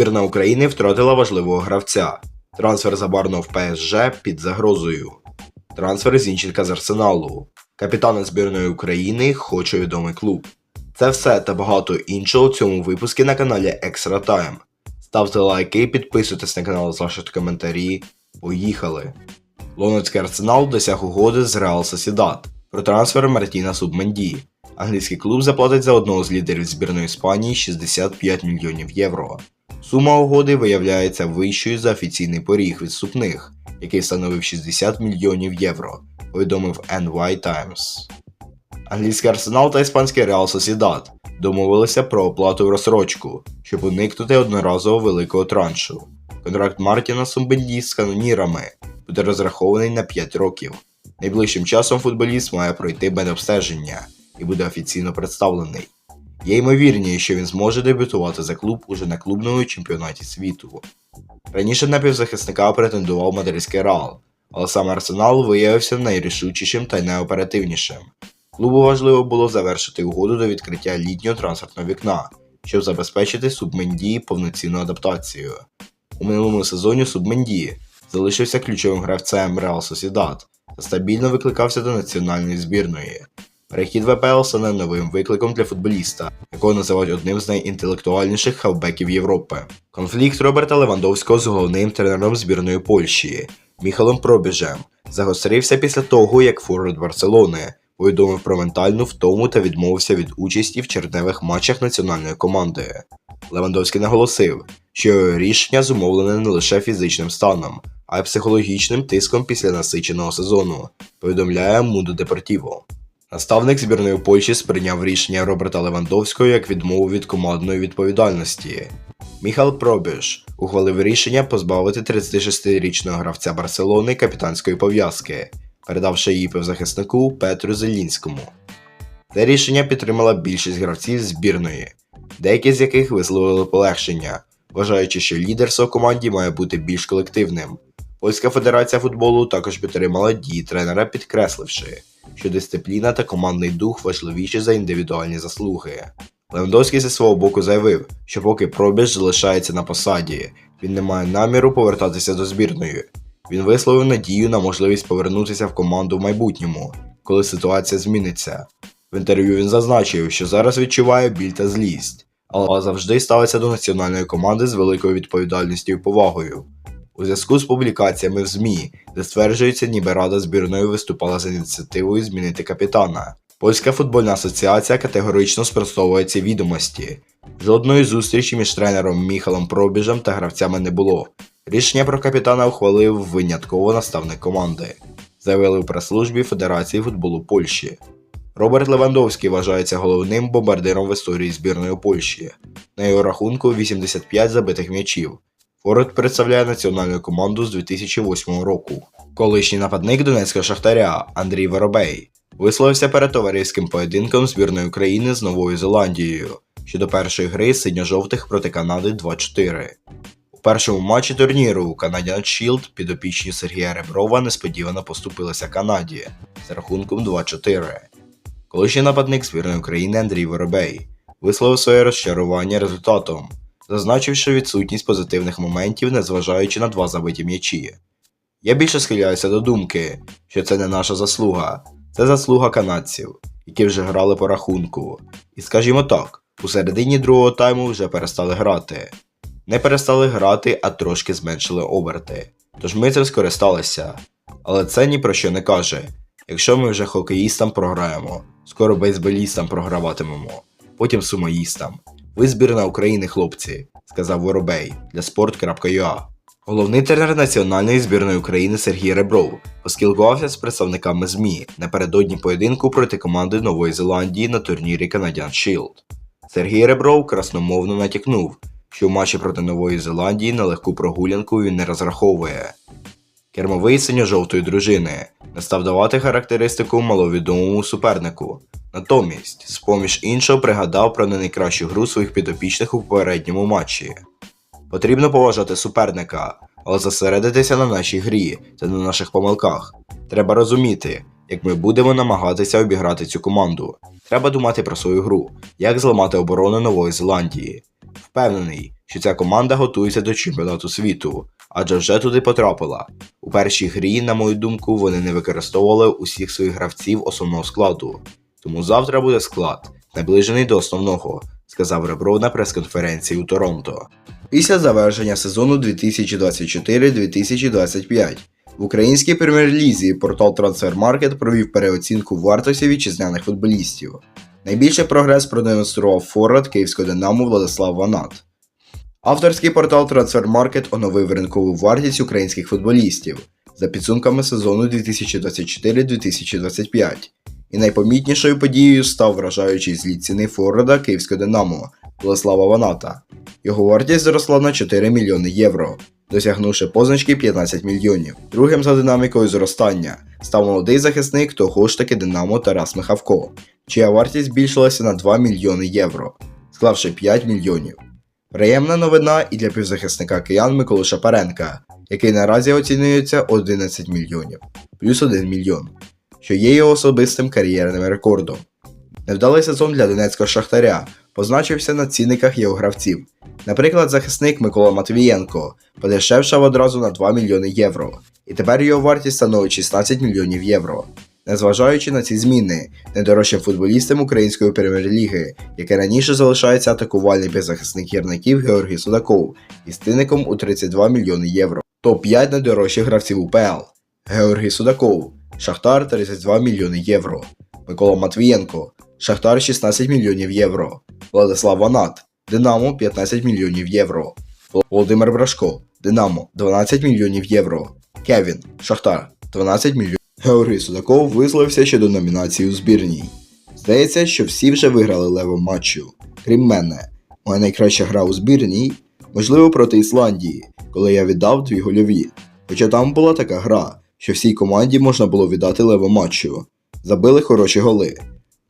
Збірна України втратила важливого гравця. Трансфер забарно в ПСЖ під загрозою. Трансфер Зінченка з Арсеналу. Капітана збірної України хоче відомий клуб. Це все та багато іншого у цьому випуску на каналі Extra Time. Ставте лайки, підписуйтесь на канал, залишайте коментарі. Поїхали! Лондонський арсенал досяг угоди з Реал Сосідат про трансфер Мартіна Субменді. Англійський клуб заплатить за одного з лідерів збірної Іспанії 65 мільйонів євро. Сума угоди виявляється вищою за офіційний поріг відступних, який становив 60 мільйонів євро, повідомив NY Times. Англійський арсенал та іспанський Реал Сосідат домовилися про оплату в розсрочку, щоб уникнути одноразового великого траншу. Контракт Мартіна Сумбенді з канонірами буде розрахований на 5 років. Найближчим часом футболіст має пройти медобстеження і буде офіційно представлений. Є ймовірність, що він зможе дебютувати за клуб уже на клубному чемпіонаті світу. Раніше на півзахисника претендував мадридський Реал, але саме Арсенал виявився найрішучішим та найоперативнішим. Клубу важливо було завершити угоду до відкриття літнього трансферного вікна, щоб забезпечити Субменді повноцінну адаптацію. У минулому сезоні Субменді залишився ключовим гравцем Реал Сосідат та стабільно викликався до національної збірної. Перехід в АПЛ стане новим викликом для футболіста, якого називають одним з найінтелектуальніших хавбеків Європи. Конфлікт Роберта Левандовського з головним тренером збірної Польщі Міхалом Пробіжем загострився після того, як форвард Барселони повідомив про ментальну втому та відмовився від участі в черневих матчах національної команди. Левандовський наголосив, що його рішення зумовлене не лише фізичним станом, а й психологічним тиском після насиченого сезону, повідомляє Мудо Депортіво. Наставник збірної Польщі сприйняв рішення Роберта Левандовського як відмову від командної відповідальності. Міхал Пробіж ухвалив рішення позбавити 36-річного гравця Барселони капітанської пов'язки, передавши її півзахиснику Петру Зелінському. Це рішення підтримала більшість гравців збірної, деякі з яких висловили полегшення, вважаючи, що лідерство команді має бути більш колективним. Польська федерація футболу також підтримала дії тренера, підкресливши, що дисципліна та командний дух важливіші за індивідуальні заслуги. Левандовський зі свого боку заявив, що поки пробіж залишається на посаді, він не має наміру повертатися до збірної. Він висловив надію на можливість повернутися в команду в майбутньому, коли ситуація зміниться. В інтерв'ю він зазначив, що зараз відчуває біль та злість, але завжди ставиться до національної команди з великою відповідальністю і повагою. У зв'язку з публікаціями в ЗМІ, де стверджується, ніби рада збірної виступала з ініціативою змінити капітана. Польська футбольна асоціація категорично спростовує ці відомості. Жодної зустрічі між тренером Міхалом Пробіжем та гравцями не було. Рішення про капітана ухвалив винятково наставник команди, заявили у прес-службі Федерації футболу Польщі. Роберт Левандовський вважається головним бомбардиром в історії збірної Польщі. На його рахунку 85 забитих м'ячів. Форвард представляє національну команду з 2008 року. Колишній нападник Донецького Шахтаря Андрій Воробей висловився перед товариським поєдинком збірної України з Новою Зеландією щодо першої гри синьо-жовтих проти Канади 2-4. У першому матчі турніру Canadian Shield підопічні Сергія Реброва несподівано поступилися Канаді з рахунком 2-4. Колишній нападник збірної України Андрій Воробей висловив своє розчарування результатом, зазначивши відсутність позитивних моментів, незважаючи на два забиті м'ячі. Я більше схиляюся до думки, що це не наша заслуга, це заслуга канадців, які вже грали по рахунку. І скажімо так, у середині другого тайму вже перестали грати. Не перестали грати, а трошки зменшили оберти. Тож ми цим скористалися. Але це ні про що не каже. Якщо ми вже хокеїстам програємо, скоро бейсболістам програватимемо, потім сумоїстам. Ви збірна України, хлопці, сказав Воробей для sport.ua. Головний тренер національної збірної України Сергій Ребров поспілкувався з представниками ЗМІ напередодні поєдинку проти команди Нової Зеландії на турнірі Canadian Shield. Сергій Ребров красномовно натякнув, що в матчі проти Нової Зеландії на легку прогулянку він не розраховує. Кермовий синьо-жовтої дружини не став давати характеристику маловідомому супернику. Натомість, з поміж іншого, пригадав про не найкращу гру своїх підопічних у попередньому матчі. Потрібно поважати суперника, але зосередитися на нашій грі та на наших помилках. Треба розуміти, як ми будемо намагатися обіграти цю команду. Треба думати про свою гру, як зламати оборону Нової Зеландії. Впевнений, що ця команда готується до чемпіонату світу, адже вже туди потрапила. У першій грі, на мою думку, вони не використовували усіх своїх гравців основного складу. Тому завтра буде склад, наближений до основного, сказав Ребро на прес-конференції у Торонто. Після завершення сезону 2024-2025 в українській прем'єр-лізі портал Transfermarkt провів переоцінку вартості вітчизняних футболістів. Найбільший прогрес продемонстрував форвард київського Динамо Владислав Ванат. Авторський портал Transfermarkt оновив ринкову вартість українських футболістів за підсумками сезону 2024-2025. І найпомітнішою подією став вражаючий зліт ціни форварда київського Динамо Владислава Ваната. Його вартість зросла на 4 мільйони євро, досягнувши позначки 15 мільйонів. Другим за динамікою зростання став молодий захисник того ж таки Динамо Тарас Михавко, чия вартість збільшилася на 2 мільйони євро, склавши 5 мільйонів. Приємна новина і для півзахисника киян Миколи Шапаренка, який наразі оцінюється 11 мільйонів, плюс 1 мільйон, що є його особистим кар'єрним рекордом. Невдалий сезон для донецького шахтаря позначився на цінниках його гравців. Наприклад, захисник Микола Матвієнко подешевшав одразу на 2 мільйони євро, і тепер його вартість становить 16 мільйонів євро. Незважаючи на ці зміни, найдорожчим футболістом української прем'єр-ліги, який раніше залишається атакувальний беззахисник гірників Георгій Судаков із цінником у 32 мільйони євро. Топ-5 найдорожчих гравців УПЛ. Георгій Судаков, Шахтар 32 мільйони євро. Микола Матвієнко, Шахтар 16 мільйонів євро. Владислав Ванат, Динамо 15 мільйонів євро. Володимир Брашко, Динамо 12 мільйонів євро. Кевін, Шахтар 12 мільйонів. Георгій Судаков висловився щодо номінації у збірній. Здається, що всі вже виграли левом матчу. Крім мене, моя найкраща гра у збірній, можливо, проти Ісландії, коли я віддав дві гольові. Хоча там була така гра, що всій команді можна було віддати лево матчу. Забили хороші голи.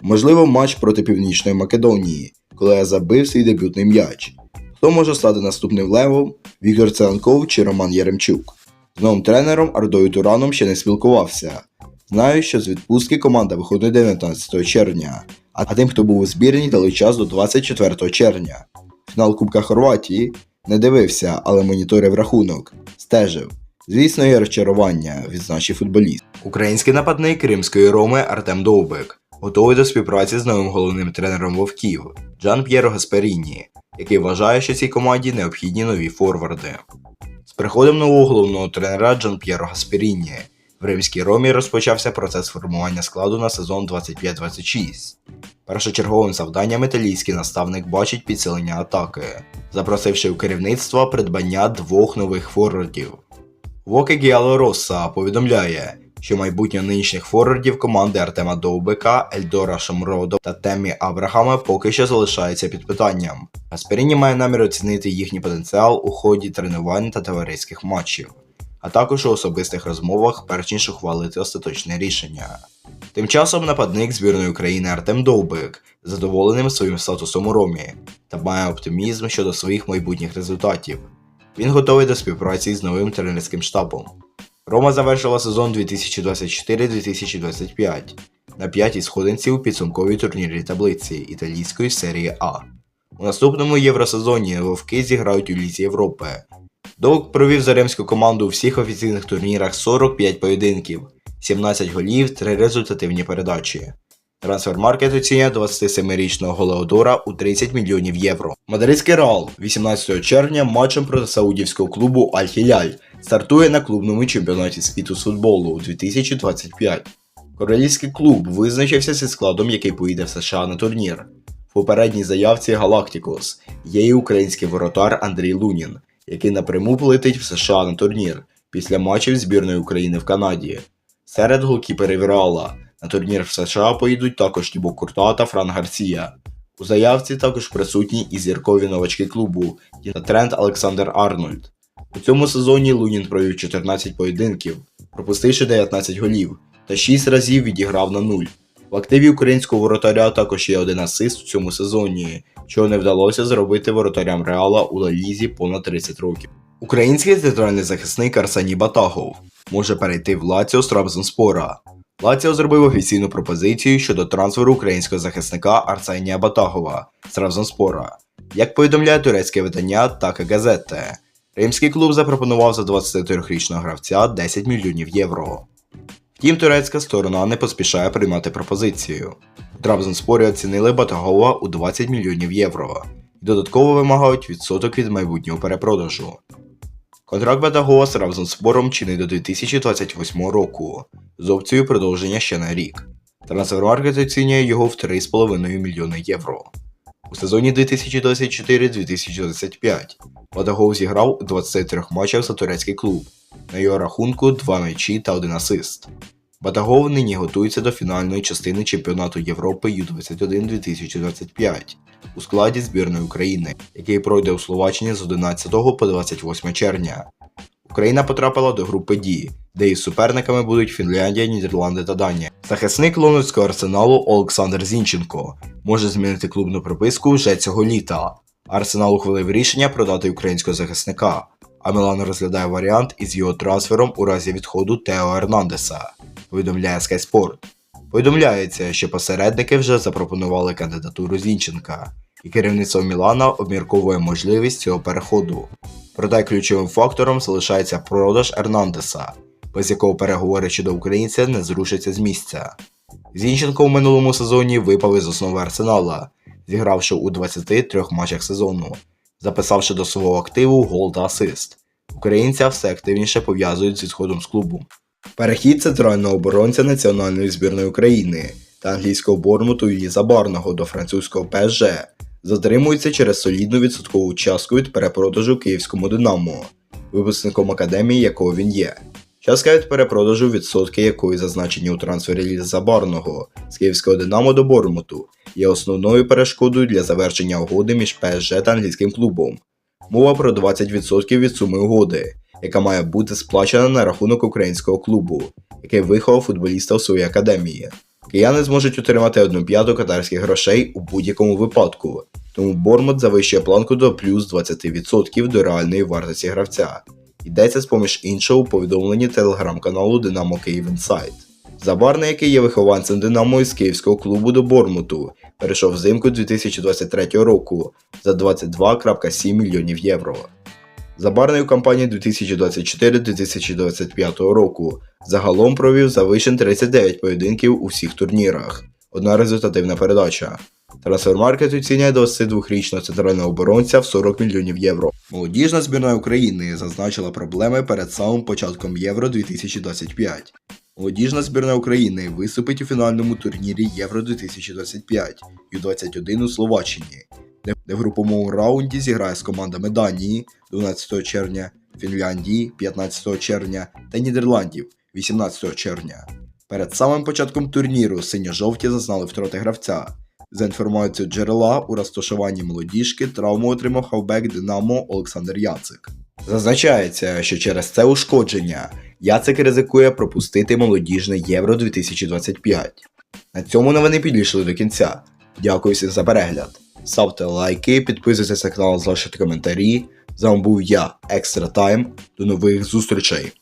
Можливо, матч проти Північної Македонії, коли я забив свій дебютний м'яч. Хто може стати наступним левом? Віктор Целенков чи Роман Яремчук? Новим тренером Ардою Тураном ще не спілкувався. Знаю, що з відпустки команда виходить 19 червня, а тим, хто був у збірній, дали час до 24 червня. Фінал Кубка Хорватії не дивився, але моніторив рахунок, стежив. Звісно, є розчарування, відзначив футболіст. Український нападник Кримської Роми Артем Довбик готовий до співпраці з новим головним тренером Вовків Джан П'єро Гасперіні, який вважає, що цій команді необхідні нові форварди. З приходом нового головного тренера Джан П'єро Гасперіні в Римській Ромі розпочався процес формування складу на сезон 25-26. Першочерговим завданням італійський наставник бачить підсилення атаки, запросивши у керівництво придбання двох нових форвардів. Воке Гіало Росса повідомляє, що майбутнє нинішніх форвардів команди Артема Довбика, Ельдора Шамродо та Темі Абрахама поки що залишається під питанням. Гасперіні має намір оцінити їхній потенціал у ході тренувань та товариських матчів, а також у особистих розмовах, перш ніж ухвалити остаточне рішення. Тим часом нападник збірної України Артем Довбик задоволеним своїм статусом у Ромі та має оптимізм щодо своїх майбутніх результатів. Він готовий до співпраці з новим тренерським штабом. Рома завершила сезон 2024-2025 на п'ятій сходинці у підсумковій турнірі таблиці італійської серії А. У наступному євросезоні вовки зіграють у Лізі Європи. Довг провів за римську команду у всіх офіційних турнірах 45 поєдинків, 17 голів, 3 результативні передачі. Трансфермаркет оцінює 27-річного Голеодора у 30 мільйонів євро. Мадридський Реал 18 червня матчем проти саудівського клубу Аль-Хіляль стартує на клубному чемпіонаті світу з футболу у 2025. Королівський клуб визначився зі складом, який поїде в США на турнір. В попередній заявці Галактикос є і український воротар Андрій Лунін, який напряму полетить в США на турнір після матчів збірної України в Канаді. Серед голкіперів Реала на турнір в США поїдуть також Тібо Курта та Фран Гарсія. У заявці також присутні і зіркові новачки клубу та тренд Олександр Арнольд. У цьому сезоні Лунін провів 14 поєдинків, пропустивши 19 голів та 6 разів відіграв на нуль. В активі українського воротаря також є один асист у цьому сезоні, чого не вдалося зробити воротарям Реала у Лалізі понад 30 років. Український центральний захисник Арсеній Батагов може перейти в Лаціо з Трабзонспора. Лаціо зробив офіційну пропозицію щодо трансферу українського захисника Арсенія Батагова з Трабзонспора. Як повідомляє турецьке видання Така Газете, римський клуб запропонував за 23-річного гравця 10 мільйонів євро. Втім, турецька сторона не поспішає приймати пропозицію. У Трабзонспорі оцінили Батагова у 20 мільйонів євро і додатково вимагають відсоток від майбутнього перепродажу. Контракт Батагова з Трабзонспором чинить до 2028 року з опцією продовження ще на рік. Трансфермаркет оцінює його в 3,5 мільйони євро. У сезоні 2024-2025 Батагов зіграв у 23 матчах за турецький клуб. На його рахунку 2 м'ячі та 1 асист. Батагов нині готується до фінальної частини чемпіонату Європи Ю-21 2025 у складі збірної України, який пройде у Словаччині з 11 по 28 червня. Україна потрапила до групи D, де її суперниками будуть Фінляндія, Нідерланди та Данія. Захисник лондонського арсеналу Олександр Зінченко може змінити клубну прописку вже цього літа. Арсенал ухвалив рішення продати українського захисника, а Мілан розглядає варіант із його трансфером у разі відходу Тео Ернандеса, повідомляє Sky Sport. Повідомляється, що посередники вже запропонували кандидатуру Зінченка, і керівництво Мілана обмірковує можливість цього переходу. Проте ключовим фактором залишається продаж Ернандеса, без якого переговори щодо українця не зрушаться з місця. Зінченко у минулому сезоні випав із основи Арсенала, зігравши у 23 матчах сезону, записавши до свого активу гол та асист. Українця все активніше пов'язують з відходом з клубу. Перехід центрального оборонця національної збірної України та англійського Бормуту Іллі Забарного до французького ПСЖ затримується через солідну відсоткову частку від перепродажу київському Динамо, випускником академії, якого він є. Частка від перепродажу, відсотки якої зазначені у трансфері Забарного з київського Динамо до Бормуту, є основною перешкодою для завершення угоди між ПСЖ та англійським клубом. Мова про 20% від суми угоди, яка має бути сплачена на рахунок українського клубу, який виховав футболіста у своїй академії. Кияни зможуть отримати одну п'яту катарських грошей у будь-якому випадку, тому Бормут завищує планку до плюс 20% до реальної вартості гравця. Йдеться з поміж іншого у повідомленні телеграм-каналу Динамо Київ Інсайт. Забарний, який є вихованцем Динамо із київського клубу до Бормуту, перейшов взимку 2023 року за 22,7 мільйонів євро. Забарний у кампанії 2024-2025 року загалом провів завишен 39 поєдинків у всіх турнірах. Одна результативна передача. Трансфермаркет оцінює 22-річного центрального оборонця в 40 мільйонів євро. Молодіжна збірна України зазначила проблеми перед самим початком Євро 2025. Молодіжна збірна України виступить у фінальному турнірі Євро 2025 Ю-21 у Словаччині, де в груповому раунді зіграє з командами Данії 12 червня, Фінляндії 15 червня та Нідерландів 18 червня. Перед самим початком турніру синьо-жовті зазнали втрати гравця. За інформацією джерела, у розташуванні молодіжки травму отримав хавбек Динамо Олександр Яцик. Зазначається, що через це ушкодження Яцик ризикує пропустити молодіжне Євро 2025. На цьому новини підійшли до кінця. Дякую всім за перегляд. Ставте лайки, підписуйтесь на канал, залишайте коментарі. З вами був я, Екстра Тайм. До нових зустрічей!